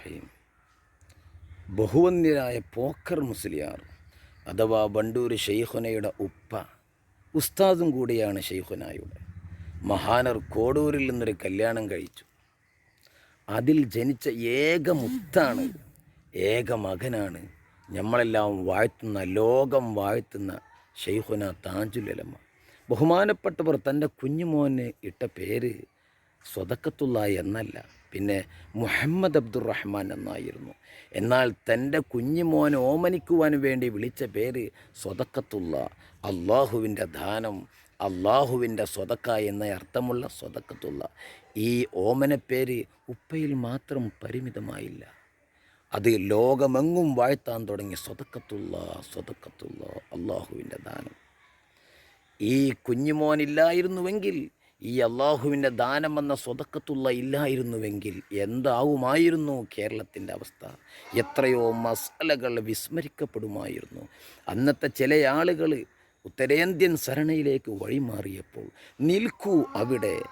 റഹീം. ബഹുവന്യരായ പോക്കർ മുസ്ലിയാർ അഥവാ ബണ്ടൂർ ഷെയ്ഖുനയുടെ ഉപ്പ ഉസ്താദും കൂടിയാണ് ഷെയ്ഖുനായുടെ. മഹാനർ കോടൂരിൽ നിന്നൊരു കല്യാണം കഴിച്ചു. അതിൽ ജനിച്ച ഏക മുത്താണ് ഏക മകനാണ് നമ്മളെല്ലാം വാഴ്ത്തുന്ന ലോകം വാഴ്ത്തുന്ന ഷെയ്ഖുന താജുലമ ബഹുമാനപ്പെട്ടവർ തന്റെ കുഞ്ഞുമോന് ഇട്ട പേര് സ്വതക്കത്തുള്ള എന്നല്ല. പിന്നെ മുഹമ്മദ് അബ്ദുറഹ്മാൻ എന്നായിരുന്നു. എന്നാൽ തന്റെ കുഞ്ഞുമോനെ ഓമനിക്കുവാൻ വേണ്ടി വിളിച്ച പേര് സ്വതക്കത്തുള്ള അള്ളാഹുവിന്റെ ദാനം അള്ളാഹുവിന്റെ സ്വതക്ക എന്ന അർത്ഥമുള്ള സ്വതക്കത്തുള്ള. ഈ ഓമനപ്പേര് ഉപ്പയിൽ മാത്രം പരിമിതമായില്ല. അത് ലോകമെങ്ങും വാഴ്ത്താൻ തുടങ്ങി സ്വതക്കത്തുള്ള സ്വതക്കത്തുള്ള അള്ളാഹുവിന്റെ ദാനം. ഈ കുഞ്ഞുമോനില്ലായിരുന്നുവെങ്കിൽ ഈ അള്ളാഹുവിന്റെ ദാനം എന്ന സ്വതക്കത്തുള്ള ഇല്ലായിരുന്നുവെങ്കിൽ എന്താവുമായിരുന്നു കേരളത്തിന്റെ അവസ്ഥ? എത്രയോ മസാലകൾ വിസ്മരിക്കപ്പെടുമായിരുന്നു. അന്നത്തെ ചില ആളുകൾ ഉത്തരേന്ത്യൻ സരണയിലേക്ക് വഴിമാറിയപ്പോൾ നിൽക്കൂ അവിടെ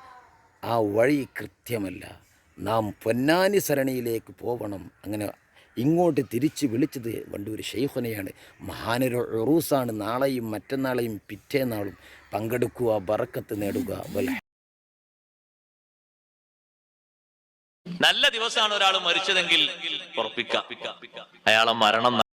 ആ വഴി കൃത്യമല്ല. നാം പൊന്നാനി സരണിയിലേക്ക് പോകണം അങ്ങനെ ഇങ്ങോട്ട് തിരിച്ച് വിളിച്ചത് വണ്ടൂർ ഷെയ്ഖുനെയാണ്. മഹാനൊരു ഉറൂസാണ്. നാളെയും മറ്റന്നാളെയും പിറ്റേന്നാളും പങ്കെടുക്കുക ബറക്കത്ത് നേടുക. നല്ല ദിവസമാണ് ഒരാൾ മരിച്ചതെങ്കിൽ അയാളെ മരണം